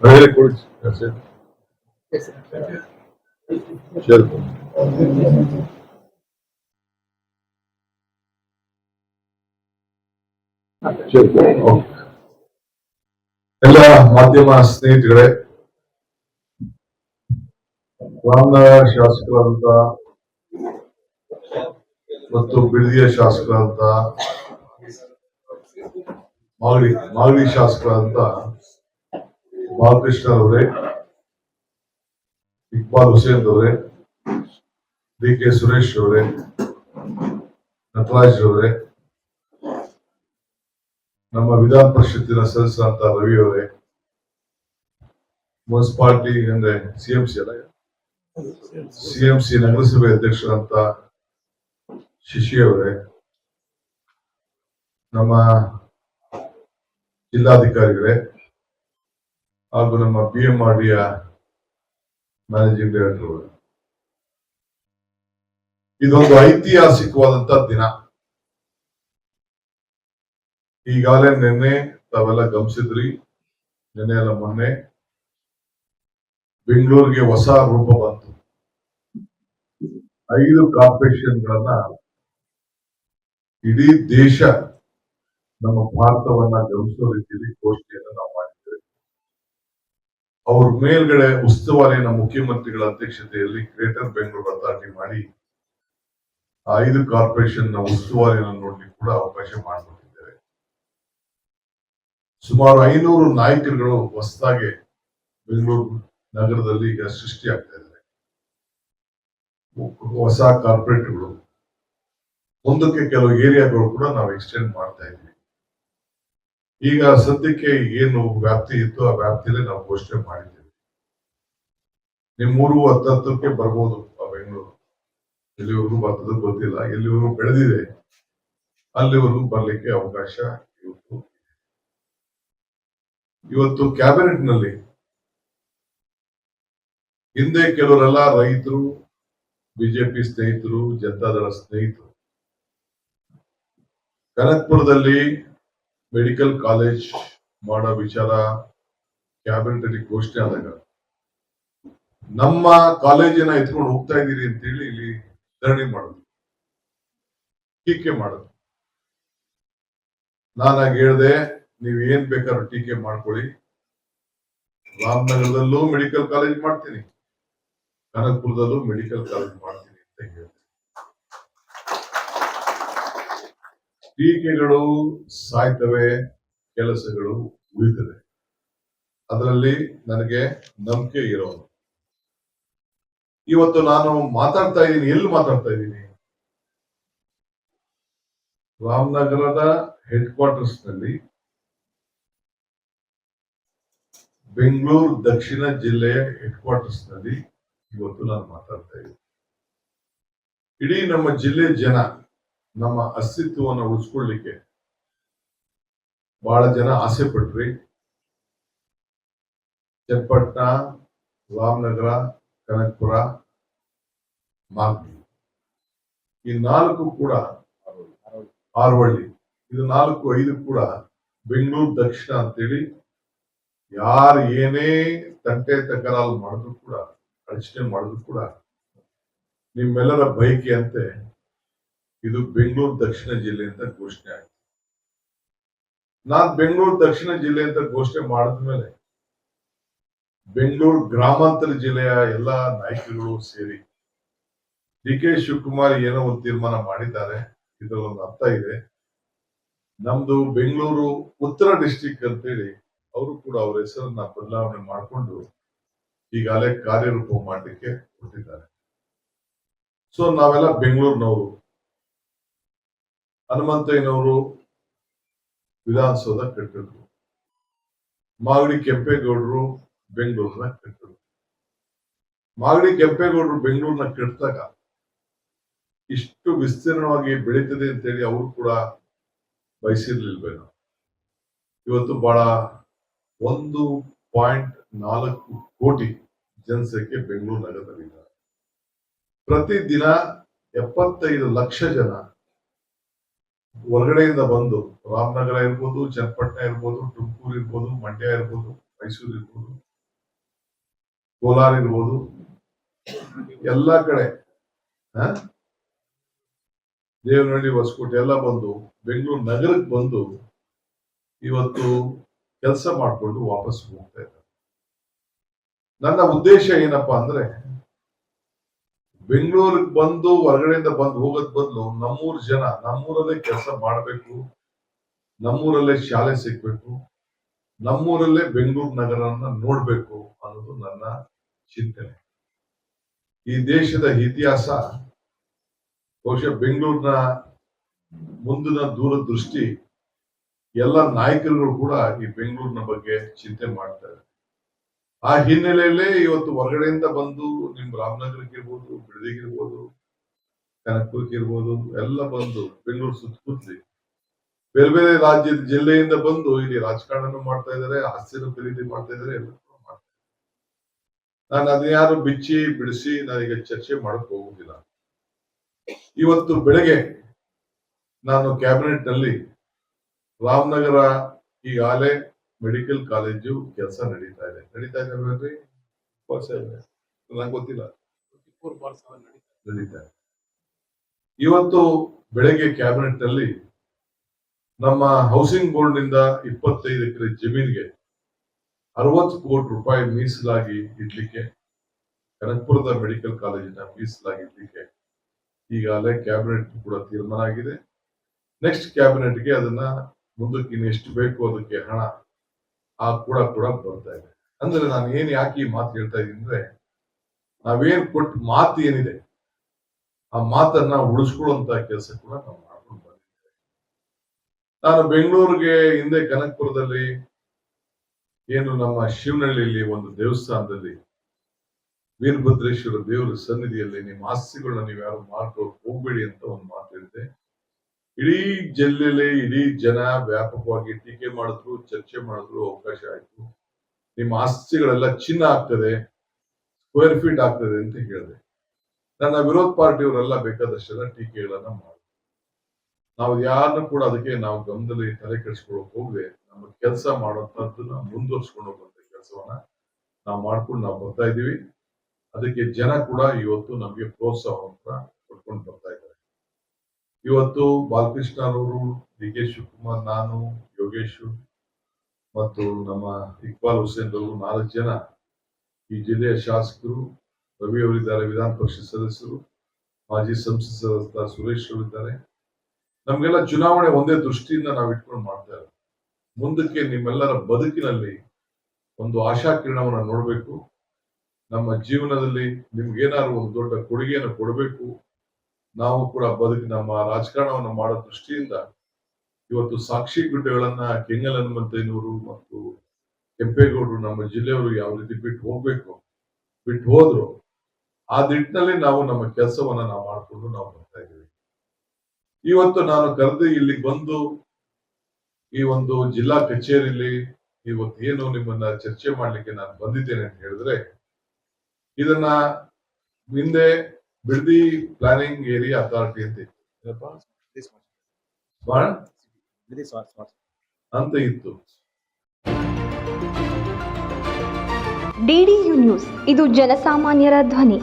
Very good. That's it. Sure. Okay. ಎಲ್ಲ ಮಾಧ್ಯಮ ಸ್ನೇಹಿತರೇ ರಾಮನಗರ ಶಾಸಕರಾದಂತ ಮತ್ತು ಬಿಡದಿಯ ಶಾಸಕರಾದಂತ ಮಾಗಡಿ ಮಾಗಡಿ ಶಾಸಕರಾದಂತ ಬಾಲಕೃಷ್ಣ ಅವರೇ, ಇಕ್ಬಾಲ್ ಹುಸೇನ್ ಅವರೇ ಡಿ ಕೆ ಸುರೇಶ್ ಅವರೇ, ನಟರಾಜ್ ಅವರೇ, ನಮ್ಮ ವಿಧಾನ ಪರಿಷತ್ತಿನ ಸದಸ್ಯರಂತ ರವಿ ಅವರೇ, ಮುನ್ಸಿಪಾಲಿಟಿ ಅಂದ್ರೆ ಸಿಎಂಸಿ ಅಲ್ಲ ಸಿಎಂಸಿ ನಗರಸಭೆ ಅಧ್ಯಕ್ಷರಂತ ಶಿಶಿ ಅವರೇ, ನಮ್ಮ ಜಿಲ್ಲಾಧಿಕಾರಿಗಳೇ ಹಾಗೂ ನಮ್ಮ ಬಿ ಎಂ ಆರ್ ಡಿಯ ಮ್ಯಾನೇಜಿಂಗ್ ಡೈರೆಕ್ಟರ್ ಇದೊಂದು ಐತಿಹಾಸಿಕವಾದಂತ ದಿನ. ಈಗಾಗಲೇ ನಿನ್ನೆ ತಾವೆಲ್ಲ ಗಮನಿಸಿದ್ರಿ, ನಿನ್ನೆ ಅಲ್ಲ ಮೊನ್ನೆ ಬೆಂಗಳೂರಿಗೆ ಹೊಸ ರೂಪ ಬಂತು. ಐದು ಕಾರ್ಪೊರೇಷನ್ಗಳನ್ನ ಇಡೀ ದೇಶ ನಮ್ಮ ಭಾರತವನ್ನ ಗಮನಿಸೋ ರೀತಿಯಲ್ಲಿ ಘೋಷಣೆಯನ್ನು ನಾವು ಅವ್ರ ಮೇಲ್ಗಡೆ ಉಸ್ತುವಾರಿ ನಮ್ಮ ಮುಖ್ಯಮಂತ್ರಿಗಳ ಅಧ್ಯಕ್ಷತೆಯಲ್ಲಿ ಗ್ರೇಟರ್ ಬೆಂಗಳೂರು ಅಥಾರಿಟಿ ಮಾಡಿ ಐದು ಕಾರ್ಪೊರೇಷನ್ನ ಉಸ್ತುವಾರಿಯನ್ನು ನೋಡ್ಲಿಕ್ಕೆ ಕೂಡ ಅವಕಾಶ ಮಾಡಿಕೊಟ್ಟಿದ್ದಾರೆ. ಸುಮಾರು ಐನೂರು ನಾಯಕರುಗಳು ಹೊಸದಾಗಿ ಬೆಂಗಳೂರು ನಗರದಲ್ಲಿ ಈಗ ಸೃಷ್ಟಿಯಾಗ್ತಾ ಇದ್ದಾರೆ. ಹೊಸ ಕಾರ್ಪೊರೇಟ್ಗಳು ಮುಂದಕ್ಕೆ ಕೆಲವು ಏರಿಯಾಗಳು ಕೂಡ ನಾವು ಎಕ್ಸ್ಟೆಂಡ್ ಮಾಡ್ತಾ ಇದ್ವಿ ಈಗ ಸದ್ಯಕ್ಕೆ ಏನು ವ್ಯಾಪ್ತಿ ಇತ್ತು ಆ ವ್ಯಾಪ್ತಿಯಲ್ಲಿ ನಾವು ಘೋಷಣೆ ಮಾಡಿದ್ದೇವೆ. ನಿಮ್ಮೂರು ಹತ್ತತ್ತಕ್ಕೆ ಬರ್ಬೋದು ಆ ಬೆಂಗಳೂರು. ಎಲ್ಲಿವರೆಗೂ ಬರ್ತದ ಗೊತ್ತಿಲ್ಲ. ಎಲ್ಲಿವರೆಗೂ ಬೆಳೆದಿದೆ, ಅಲ್ಲಿವರೆಗೂ ಬರ್ಲಿಕ್ಕೆ ಅವಕಾಶ ಇವತ್ತು ಇವತ್ತು ಕ್ಯಾಬಿನೆಟ್ನಲ್ಲಿ ಹಿಂದೆ ಕೆಲವರೆಲ್ಲ ರೈತರು, ಬಿಜೆಪಿ ಸ್ನೇಹಿತರು, ಜನತಾದಳ ಸ್ನೇಹಿತರು, ಕನಕ್ಪುರದಲ್ಲಿ ಮೆಡಿಕಲ್ ಕಾಲೇಜ್ ಮಾಡೋ ವಿಚಾರ ಕ್ಯಾಬಿನೆಟ್ ಅಲ್ಲಿ ಘೋಷಣೆ ಆದಾಗ, ನಮ್ಮ ಕಾಲೇಜಿನ ಎತ್ಕೊಂಡು ಹೋಗ್ತಾ ಇದ್ದೀರಿ ಅಂತೇಳಿ ಇಲ್ಲಿ ಧರಣಿ ಮಾಡೋದು ಟೀಕೆ ಮಾಡೋದು ನಾನಾಗ ಹೇಳ್ದೆ, ನೀವ್ ಏನ್ ಬೇಕಾದ್ರೂ ಟೀಕೆ ಮಾಡ್ಕೊಳ್ಳಿ. ರಾಮನಗರದಲ್ಲೂ ಮೆಡಿಕಲ್ ಕಾಲೇಜ್ ಮಾಡ್ತೀನಿ. ಕನಕಪುರದಲ್ಲೂ ಮೆಡಿಕಲ್ ಕಾಲೇಜ್ ಮಾಡ್ತೀನಿ ಅಂತ ಹೇಳಿದೆ. ಟೀಕೆಗಳು, ಸಾಯ್ತವೆ, ಕೆಲಸಗಳು ಉಳಿತವೆ. ಅದರಲ್ಲಿ ನನಗೆ ನಂಬಿಕೆ ಇರೋದು. ಇವತ್ತು ನಾನು ಮಾತಾಡ್ತಾ ಇದ್ದೀನಿ, ಎಲ್ಲಿ ಮಾತಾಡ್ತಾ ಇದ್ದೀನಿ? ರಾಮನಗರದ ಹೆಡ್ ಕ್ವಾರ್ಟರ್ಸ್ನಲ್ಲಿ ಬೆಂಗಳೂರು ದಕ್ಷಿಣ ಜಿಲ್ಲೆಯ ಹೆಡ್ ಕ್ವಾರ್ಟರ್ಸ್ನಲ್ಲಿ ಇವತ್ತು ನಾನು ಮಾತಾಡ್ತಾ ಇದ್ದೀನಿ. ಇಡೀ ನಮ್ಮ ಜಿಲ್ಲೆ ಜನ ನಮ್ಮ ಅಸ್ತಿತ್ವವನ್ನು ಉಳಿಸ್ಕೊಳ್ಳಿಕ್ಕೆ ಬಹಳ ಜನ ಆಸೆ ಪಟ್ರಿ. ಚನ್ನಪಟ್ಟಣ ರಾಮನಗರ, ಕನಕಪುರ, ಮಾಗಡಿ. ಈ ನಾಲ್ಕು ಕೂಡ ಆರ್ವಳ್ಳಿ. ಇದು ನಾಲ್ಕು, ಐದು ಕೂಡ ಬೆಂಗಳೂರು ದಕ್ಷಿಣ ಅಂತೇಳಿ ಯಾರು ಏನೇ ತಂಟೆ ತಕರಾಲು ಮಾಡಿದ್ರು ಕೂಡ ಅಡಚಣೆ ಮಾಡಿದ್ರು ಕೂಡ ನಿಮ್ಮೆಲ್ಲರ ಬಯಕೆಯಂತೆ ಇದು ಬೆಂಗಳೂರು ದಕ್ಷಿಣ ಜಿಲ್ಲೆ ಅಂತ ಘೋಷಣೆ ಆಯ್ತು. ನಾನ್ ಬೆಂಗಳೂರು ದಕ್ಷಿಣ ಜಿಲ್ಲೆ ಅಂತ ಘೋಷಣೆ ಮಾಡಿದ್ಮೇಲೆ ಬೆಂಗಳೂರು ಗ್ರಾಮಾಂತರ ಜಿಲ್ಲೆಯ ಎಲ್ಲಾ ನಾಯಕರುಗಳು ಸೇರಿ ಡಿ ಕೆ ಶಿವಕುಮಾರ್ ಏನೋ ಒಂದು ತೀರ್ಮಾನ ಮಾಡಿದ್ದಾರೆ. ಇದ್ರ ಒಂದು ಅರ್ಥ ಇದೆ. ನಮ್ದು ಬೆಂಗಳೂರು ಉತ್ತರ ಡಿಸ್ಟಿಕ್ ಅಂತೇಳಿ ಅವರು ಕೂಡ ಅವ್ರ ಹೆಸರನ್ನ ಬದಲಾವಣೆ ಮಾಡಿಕೊಂಡು ಈಗಾಗಲೇ ಕಾರ್ಯರೂಪ ಮಾಡಲಿಕ್ಕೆ ಕೊಟ್ಟಿದ್ದಾರೆ ಸೊ ನಾವೆಲ್ಲ ಬೆಂಗಳೂರಿನವರು. ಹನುಮಂತಯ್ಯನವರು ವಿಧಾನಸೌಧ ಕಟ್ಟಿದ್ರು. ಮಾಗಡಿ ಕೆಂಪೇಗೌಡರು ಬೆಂಗಳೂರನ್ನ ಕಟ್ಟಿದ್ರು. ಮಾಗಡಿ ಕೆಂಪೇಗೌಡರು ಬೆಂಗಳೂರನ್ನ ಕಟ್ಟಿದಾಗ ಇಷ್ಟು ವಿಸ್ತೀರ್ಣವಾಗಿ ಬೆಳೀತದೆ ಅಂತೇಳಿ ಅವರು ಕೂಡ ಬಯಸಿರ್ಲಿಲ್ವೇನೋ. ಇವತ್ತು ಬಹಳ ಒಂದು ಪಾಯಿಂಟ್ ನಾಲ್ಕು ಕೋಟಿ ಜನಸಂಖ್ಯೆ ಬೆಂಗಳೂರು ನಗರದಲ್ಲಿದ್ದಾರೆ ಪ್ರತಿದಿನ ಎಪ್ಪತ್ತೈದು ಲಕ್ಷ ಜನ ಹೊರಗಡೆಯಿಂದ ಬಂದು ರಾಮನಗರ ಇರ್ಬೋದು, ಚನ್ನಪಟ್ಟಣ ಇರ್ಬೋದು, ತುಮಕೂರು ಇರ್ಬೋದು, ಮಂಡ್ಯ ಇರ್ಬೋದು, ಮೈಸೂರು ಇರ್ಬೋದು, ಕೋಲಾರ ಇರ್ಬೋದು, ಎಲ್ಲಾ ಕಡೆ? ದೇವನಹಳ್ಳಿ, ಹೊಸಕೋಟೆ ಎಲ್ಲ ಬಂದು, ಬೆಂಗಳೂರು ನಗರಕ್ಕೆ ಬಂದು ಇವತ್ತು ಕೆಲಸ ಮಾಡಿಕೊಂಡು ವಾಪಸ್ ಹೋಗ್ತಾ ಇದ್ದಾರೆ ನನ್ನ ಉದ್ದೇಶ ಏನಪ್ಪಾ ಅಂದ್ರೆ ಬೆಂಗಳೂರಿಗೆ ಬಂದು ಹೊರಗಡೆಯಿಂದ ಬಂದು ಹೋಗೋದ್ ಬದಲು ನಮ್ಮೂರ್ ಜನ, ನಮ್ಮೂರಲ್ಲೇ ಕೆಲಸ ಮಾಡಬೇಕು, ನಮ್ಮೂರಲ್ಲೇ ಶಾಲೆ ಸಿಗ್ಬೇಕು, ನಮ್ಮೂರಲ್ಲೇ ಬೆಂಗಳೂರು ನಗರನ ನೋಡ್ಬೇಕು ಅನ್ನೋದು ನನ್ನ ಚಿಂತನೆ. ಈ ದೇಶದ ಇತಿಹಾಸ, ಬಹುಶಃ ಬೆಂಗಳೂರಿನ ಮುಂದಿನ ದೂರದೃಷ್ಟಿ ಎಲ್ಲ ನಾಯಕರುಗಳು ಕೂಡ ಈ ಬೆಂಗಳೂರಿನ ಬಗ್ಗೆ ಚಿಂತೆ ಮಾಡ್ತಾರೆ. ಆ ಹಿನ್ನೆಲೆಯಲ್ಲೇ ಇವತ್ತು ಹೊರಗಡೆಯಿಂದ ಬಂದು ನಿಮ್ ರಾಮನಗರಕ್ಕೆ ಇರ್ಬೋದು ಬಿಡದಿಗೆ ಇರ್ಬೋದು, ಕನಕಪುರಕ್ಕೆ ಇರ್ಬೋದು, ಎಲ್ಲ ಬಂದು ಬೆಂಗಳೂರು ಸುತ್ತಮುತ್ತಲಿ ಬೇರೆ ಬೇರೆ ರಾಜ್ಯದ ಜಿಲ್ಲೆಯಿಂದ ಬಂದು ಇಲ್ಲಿ ರಾಜಕಾರಣನು ಮಾಡ್ತಾ ಇದ್ದಾರೆ ಆಸ್ತಿನ ಖರೀದಿ ಮಾಡ್ತಾ ಇದ್ದಾರೆ ಎಲ್ಲ ನಾನು ಅದನ್ನ ಯಾರು ಬಿಚ್ಚಿ, ಬಿಡಿಸಿ ನಾನೀಗ ಚರ್ಚೆ ಮಾಡಕ್ ಹೋಗುದಿಲ್ಲ. ಇವತ್ತು ಬೆಳಗ್ಗೆ ನಾನು ಕ್ಯಾಬಿನೆಟ್ನಲ್ಲಿ ರಾಮನಗರ ಈಗಾಗಲೇ ಮೆಡಿಕಲ್ ಕಾಲೇಜು ಕೆಲಸ ನಡೀತಾ ಇದೆ. ನಡೀತಾ ಇದೆ ಅಲ್ವೇನ್ರಿ ನಂಗೆ ಗೊತ್ತಿಲ್ಲ. ನಡೀತಾ ಇದೆ? ಇವತ್ತು ಬೆಳಗ್ಗೆ ಕ್ಯಾಬಿನೆಟ್ನಲ್ಲಿ ನಮ್ಮ ಹೌಸಿಂಗ್ ಬೋರ್ಡ್ನಿಂದ ಇಪ್ಪತ್ತೈದು ಎಕರೆ ಜಮೀನಿಗೆ ಅರವತ್ತು ಕೋಟಿ ರೂಪಾಯಿ ಮೀಸಲಾಗಿ ಇಡ್ಲಿಕ್ಕೆ ಕನಕಪುರದ ಮೆಡಿಕಲ್ ಕಾಲೇಜಿನ ಮೀಸಲಾಗಿ ಇಡ್ಲಿಕ್ಕೆ ಈಗಾಗಲೇ ಕ್ಯಾಬಿನೆಟ್ ಕೂಡ ತೀರ್ಮಾನ ಆಗಿದೆ. ನೆಕ್ಸ್ಟ್ ಕ್ಯಾಬಿನೆಟ್ಗೆ ಅದನ್ನ ಮುಂದಕ್ಕೆ ಇನ್ನೆಷ್ಟು ಬೇಕು ಅದಕ್ಕೆ ಹಣ ಆ ಕೂಡ ಕೂಡ ಬರ್ತಾ ಇದೆ. ಅಂದ್ರೆ ನಾನು ಏನ್ ಯಾಕೆ ಈ ಮಾತು ಹೇಳ್ತಾ ಇದ್ದೀನಿ ಅಂದ್ರೆ, ನಾವೇನ್ ಕೊಟ್ಟ ಮಾತು ಏನಿದೆ, ಆ ಮಾತನ್ನ ಉಳಿಸ್ಕೊಳ್ಳುವಂತ ಕೆಲಸ ಕೂಡ ನಾವು ಮಾಡ್ಕೊಂಡು ಬಂದಿದ್ದೇವೆ. ನಾನು ಬೆಂಗಳೂರಿಗೆ ಹಿಂದೆ ಕನಕಪುರದಲ್ಲಿ, ಏನು ನಮ್ಮ ಶಿವನಹಳ್ಳಿಯಲ್ಲಿ ಒಂದು ದೇವಸ್ಥಾನದಲ್ಲಿ ವೀರಭದ್ರೇಶ್ವರ ದೇವರ ಸನ್ನಿಧಿಯಲ್ಲಿ ನಿಮ್ಮ ಆಸ್ತಿಗಳನ್ನ ನೀವು ಯಾರು ಮಾರ್ಕೊಂಡು ಹೋಗ್ಬೇಡಿ ಅಂತ ಒಂದು ಮಾತು ಹೇಳಿದೆ. ಇಡೀ ಜಿಲ್ಲೆಯಲ್ಲಿ ಇಡೀ ಜನ ವ್ಯಾಪಕವಾಗಿ ಟೀಕೆ ಮಾಡಿದ್ರು, ಚರ್ಚೆ ಮಾಡಿದ್ರು, ಅವಕಾಶ ಆಯ್ತು. ನಿಮ್ಮ ಆಸ್ತಿಗಳೆಲ್ಲ ಚಿನ್ನ ಆಗ್ತದೆ ಸ್ಕ್ವೇರ್ ಫೀಟ್ ಆಗ್ತದೆ ಅಂತ ಹೇಳಿದೆ. ನನ್ನ ವಿರೋಧ ಪಾರ್ಟಿಯವರೆಲ್ಲ ಬೇಕಾದಷ್ಟೆಲ್ಲ ಟೀಕೆಗಳನ್ನ ಮಾಡಿದ್ರು. ನಾವು ಯಾರನ್ನು ಕೂಡ ಅದಕ್ಕೆ ನಾವು ಗಮನದಲ್ಲಿ ತಲೆ ಕೆಡಿಸ್ಕೊಳ್ಳೋಕೆ ಹೋಗದೆ ನಮ್ಮ ಕೆಲಸ ಮಾಡುವಂತದ್ದನ್ನ ಮುಂದುವರ್ಸ್ಕೊಂಡು ಹೋಗುವಂತ ಕೆಲಸವನ್ನ ನಾವು ಮಾಡ್ಕೊಂಡು ನಾವು ಬರ್ತಾ ಇದೀವಿ ಅದಕ್ಕೆ ಜನ ಕೂಡ ಇವತ್ತು ನಮಗೆ ಪ್ರೋತ್ಸಾಹವನ್ನು ಕೊಟ್ಕೊಂಡು ಬರ್ತಾ ಇದ್ದಾರೆ. ಇವತ್ತು ಬಾಲಕೃಷ್ಣ ಅವರು ಡಿ ಕೆ ಶಿವಕುಮಾರ್, ನಾನು, ಯೋಗೇಶ್ ಮತ್ತು ನಮ್ಮ ಇಕ್ಬಾಲ್ ಹುಸೇನ್ ಅವರು ನಾಲ್ಕು ಜನ ಈ ಜಿಲ್ಲೆಯ ಶಾಸಕರು, ರವಿ ಅವರಿದ್ದಾರೆ, ವಿಧಾನ ಪರಿಷತ್ ಸದಸ್ಯರು, ಮಾಜಿ ಸಂಸತ್ ಸದಸ್ಯ ಸುರೇಶ್ ಅವರಿದ್ದಾರೆ. ನಮಗೆಲ್ಲ ಚುನಾವಣೆ ಒಂದೇ ದೃಷ್ಟಿಯಿಂದ ನಾವು ಇಟ್ಕೊಂಡು ಮಾಡ್ತಾ ಇರೋದು. ಮುಂದಕ್ಕೆ ನಿಮ್ಮೆಲ್ಲರ ಬದುಕಿನಲ್ಲಿ ಒಂದು ಆಶಾ ಕಿರಣವನ್ನು ನೋಡಬೇಕು. ನಮ್ಮ ಜೀವನದಲ್ಲಿ ನಿಮ್ಗೇನಾದ್ರು ಒಂದು ದೊಡ್ಡ ಕೊಡುಗೆಯನ್ನು ಕೊಡಬೇಕು. ನಾವು ಕೂಡ ಬದುಕಿ ನಮ್ಮ ರಾಜಕಾರಣವನ್ನು ಮಾಡೋ ದೃಷ್ಟಿಯಿಂದ ಇವತ್ತು ಸಾಕ್ಷಿ ಗುಡ್ಡೆಗಳನ್ನ ಕೆಂಗಲ್ ಹನುಮಂತಯ್ಯನವರು ಮತ್ತು ಕೆಂಪೇಗೌಡರು ನಮ್ಮ ಜಿಲ್ಲೆಯವರು ಯಾವ ರೀತಿ ಬಿಟ್ಟು ಹೋಗ್ಬೇಕು, ಬಿಟ್ಟು ಹೋದ್ರು, ಆ ನಿಟ್ಟಿನಲ್ಲಿ ನಾವು ನಮ್ಮ ಕೆಲಸವನ್ನ ನಾವು ಮಾಡಿಕೊಂಡು ನಾವು ಬರ್ತಾ ಇದ್ದೀವಿ. ಇವತ್ತು ನಾನು ಕರೆದು ಇಲ್ಲಿಗೆ ಬಂದು ಈ ಒಂದು ಜಿಲ್ಲಾ ಕಚೇರಿಯಲ್ಲಿ ಇವತ್ತು ಏನು ನಿಮ್ಮನ್ನ ಚರ್ಚೆ ಮಾಡ್ಲಿಕ್ಕೆ ನಾನು ಬಂದಿದ್ದೇನೆ ಅಂತ ಹೇಳಿದ್ರೆ, ಇದನ್ನ ಹಿಂದೆ ಬಿಡದಿ ಪ್ಲಾನಿಂಗ್ ಏರಿಯಾ ಅಥಾರಿಟಿ ಅಂತ ಅಂತ ಇತ್ತು. DD news. ಇದು ಜನಸಾಮಾನ್ಯರ ಧ್ವನಿ.